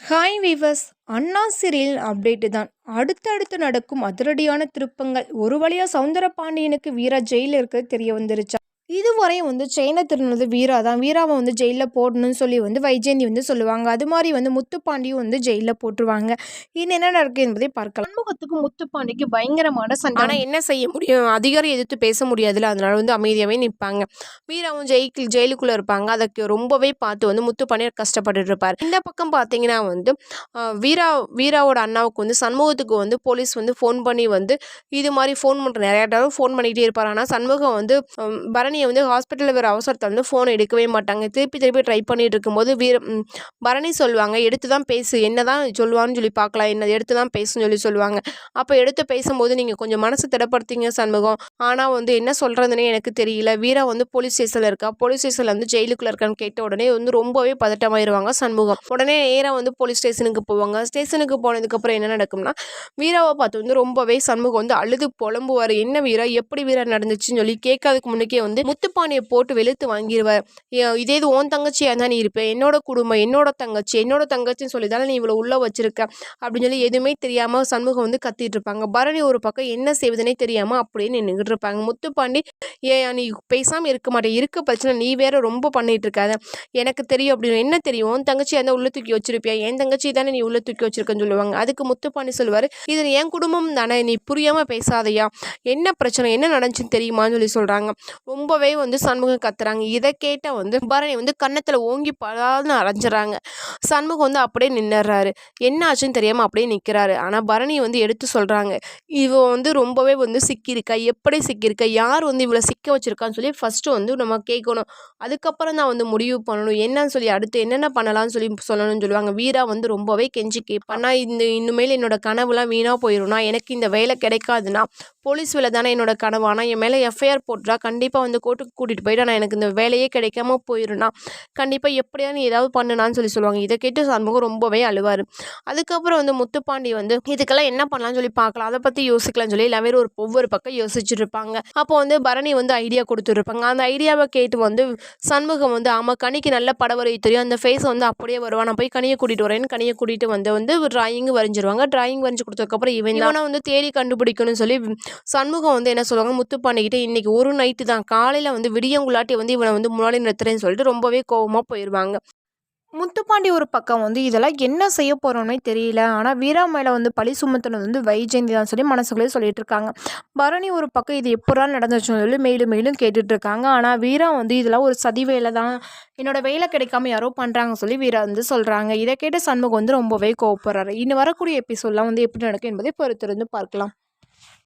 Hi viewers அண்ணா serial update தான். அடுத்தடுத்து நடக்கும் அதிரடியான திருப்பங்கள். ஒரு வழியாக சவுந்தர பாண்டியனுக்கு வீரா ஜெயிலில் இருக்கிறது தெரிய வந்துருச்சா? இதுவரையும் வந்து செயினை திருநது வீரா தான். வீராவை வந்து ஜெயிலில் போடணும்னு சொல்லி வந்து வைஜெயந்தி வந்து சொல்லுவாங்க. அது மாதிரி வந்து முத்துப்பாண்டியும் வந்து ஜெயிலில் போட்டுருவாங்க. இது என்ன நடக்குது என்பதை பார்க்கலாம். சண்முகத்துக்கு முத்துப்பாண்டிக்கு பயங்கரமான சண்டை. ஆனால் என்ன செய்ய முடியும்? அதிகாரி எதிர்த்து பேச முடியாதுல்ல. அதனால வந்து அமைதியாகவே நிற்பாங்க வீராவும் ஜெயிக்கு ஜெயிலுக்குள்ளே இருப்பாங்க. அதுக்கு ரொம்பவே பார்த்து வந்து முத்துப்பாண்டியர் கஷ்டப்பட்டுட்டு இருப்பார். இந்த பக்கம் பார்த்தீங்கன்னா வந்து வீரா வீராவோட அண்ணாவுக்கு வந்து சண்முகத்துக்கு வந்து போலீஸ் வந்து ஃபோன் பண்ணி வந்து இது மாதிரி ஃபோன் பண்ணுற நிறைய ஃபோன் பண்ணிகிட்டே இருப்பார். ஆனால் சண்முகம் வந்து ஹம், பரணியை வந்து ஹாஸ்பிட்டலில் வேறு அவசரத்தை வந்து ஃபோன் எடுக்கவே மாட்டாங்க. திருப்பி திருப்பி ட்ரை பண்ணிட்டு இருக்கும்போது வீர பரணி சொல்லுவாங்க எடுத்து தான் பேசு என்ன தான் சொல்லுவான்னு சொல்லி பார்க்கலாம் என்ன எடுத்து தான் பேசுன்னு சொல்லி சொல்லுவாங்க. அப்போ எடுத்து பேசும்போது நீங்கள் கொஞ்சம் மனசு திடப்படுத்திங்க சண்முகம். ஆனால் வந்து என்ன சொல்கிறதுனே எனக்கு தெரியல. வீரா வந்து போலீஸ் ஸ்டேஷனில் இருக்கா. போலீஸ் ஸ்டேஷனில் வந்து ஜெயிலுக்குள்ளே இருக்கான்னு கேட்ட உடனே வந்து ரொம்பவே பதட்டமாயிருவாங்க சண்முகம். உடனே நேராக வந்து போலீஸ் ஸ்டேஷனுக்கு போவாங்க. ஸ்டேஷனுக்கு போனதுக்கப்புறம் என்ன நடக்கும்னா வீராவை பார்த்து வந்து ரொம்பவே சண்முகம் வந்து அழுது புலம்புவார். என்ன வீரா? எப்படி வீரா நடந்துச்சுன்னு சொல்லி கேட்காதுக்கு முன்னுக்கே வந்து முத்துப்பானையை போட்டு வெளுத்து வாங்கிடுவார் ஏ- இதே இது உன் தங்கச்சியாக இருந்தால் நீ இருப்பேன் என்னோட குடும்பம் என்னோட தங்கச்சி என்னோட தங்கச்சின்னு சொல்லி தானே நீ இவ்வளோ உள்ளே வச்சிருக்க? அப்படின்னு சொல்லி எதுவுமே தெரியாமல் சண்முகம் வந்து கத்திட்டு இருப்பாங்க. பரணி ஒரு பக்கம் என்ன செய்வதுனே தெரியாமல் அப்படியே நின்றுக்கிட்டு இருப்பாங்க. முத்துப்பாண்டி ஏன் நீ பேசாமல் இருக்க மாட்டே இருக்க பிரச்சனை நீ வேற ரொம்ப பண்ணிட்டு இருக்காத. எனக்கு தெரியும் அப்படின்னு என்ன தெரியும்? உன் தங்கச்சியாக இருந்தால் உள்ள தூக்கி வச்சிருப்பியா? என் தங்கச்சி தானே நீ உள்ள தூக்கி வச்சிருக்கன்னு சொல்லுவாங்க. அதுக்கு முத்துப்பாண்டி சொல்லுவார் இது என் குடும்பம் தானே. நீ புரியாமல் பேசாதையா? என்ன பிரச்சனை என்ன நடந்துச்சுன்னு தெரியுமான்னு சொல்லி சொல்கிறாங்க ரொம்ப ரொம்பவே வந்து சண்முகம் கத்துறாங்க. இதை கேட்ட வந்து பரணி வந்து கன்னத்தில் ஓங்கி படாதுன்னு அரைஞ்சிறாங்க. சண்முகம் வந்து அப்படியே நின்னுறாரு. என்ன ஆச்சுன்னு தெரியாமல் அப்படியே நிற்கிறாரு ஆனால் பரணி வந்து எடுத்து சொல்கிறாங்க இவ வந்து ரொம்பவே வந்து சிக்கியிருக்கா. எப்படி சிக்கியிருக்கா? யார் வந்து இவ்வளோ சிக்க வச்சுருக்கான்னு சொல்லி ஃபஸ்ட்டு வந்து நம்ம கேட்கணும். அதுக்கப்புறம் தான் வந்து முடிவு பண்ணணும். என்னன்னு சொல்லி அடுத்து என்னென்ன பண்ணலாம்னு சொல்லி சொல்லணும்னு சொல்லுவாங்க. வீரா வந்து ரொம்பவே கெஞ்சி ஆனால் இந்த இனிமேல் என்னோட கனவுலாம் வீணாக போயிடும்னா எனக்கு இந்த வேலை கிடைக்காதுன்னா போலீஸ் வேலை தானே என்னோட கனவு. ஆனால் என் மேலே எஃப்ஐஆர் போட்டுறா. கண்டிப்பாக வந்து கோர்ட்டுக்கு கூட்டிகிட்டு போயிட்டு ஆனால் எனக்கு இந்த வேலையே கிடைக்காம போயிருந்தா கண்டிப்பாக எப்படியா நீ ஏதாவது பண்ணுனான்னு சொல்லி சொல்லுவாங்க. இதை கேட்டு சண்முகம் ரொம்பவே அழுவார். அதுக்கப்புறம் வந்து முத்துப்பாண்டி வந்து இதுக்கெல்லாம் என்ன பண்ணலாம்னு சொல்லி பார்க்கலாம். அதை பற்றி யோசிக்கலாம்னு சொல்லி எல்லாமே ஒரு ஒவ்வொரு பக்கம் யோசிச்சுட்டு இருப்பாங்க அப்போ வந்து பரணி வந்து ஐடியா கொடுத்துருப்பாங்க அந்த ஐடியாவை கேட்டு வந்து சண்முகம் வந்து ஆமாம் கனிக்கு நல்ல படவரை தெரியும். அந்த ஃபேஸ் வந்து அப்படியே வருவான் நான் போய் கனியை கூட்டிகிட்டு வரேன்னு கனியை கூட்டிகிட்டு வந்து வந்து டிராயிங் வரைஞ்சிருவாங்க. டிராயிங் வரைஞ்சி கொடுத்ததுக்கப்புறம் இவன் இவனை வந்து தேடி கண்டுபிடிக்கணும்னு சொல்லி சண்முகம் வந்து என்ன சொல்லுவாங்க? முத்துப்பாண்டிக்கிட்ட இன்னைக்கு ஒரு நைட்டு தான். காலையில் வந்து விடியங்குள்ளாட்டி வந்து இவனை வந்து முன்னாடி நிறுத்துறேன்னு சொல்லிட்டு ரொம்பவே கோவமாக போயிடுவாங்க முத்துப்பாண்டி ஒரு பக்கம் வந்து இதெல்லாம் என்ன செய்ய போகிறோன்னே தெரியல. ஆனால் வீரா மேலே வந்து பழி சுமத்துனது வந்து வைஜெயந்தி தான் சொல்லி மனசுக்குள்ளே சொல்லிட்டு இருக்காங்க பரணி ஒரு பக்கம் இது எப்படா நடந்துச்சுன்னு சொல்லி மேலும் மேலும் கேட்டுட்டு இருக்காங்க ஆனால் வீரா வந்து இதெல்லாம் ஒரு சதி வேலை தான். என்னோட வேலை கிடைக்காம யாரோ பண்ணுறாங்க சொல்லி வீரா வந்து சொல்கிறாங்க இதை கேட்டு சண்முகம் வந்து ரொம்பவே கோவப்படுறாரு. இன்னும் வரக்கூடிய எபிசோட்லாம் வந்து எப்படி நடக்கும் என்பதை பொறுத்திருந்து பார்க்கலாம்.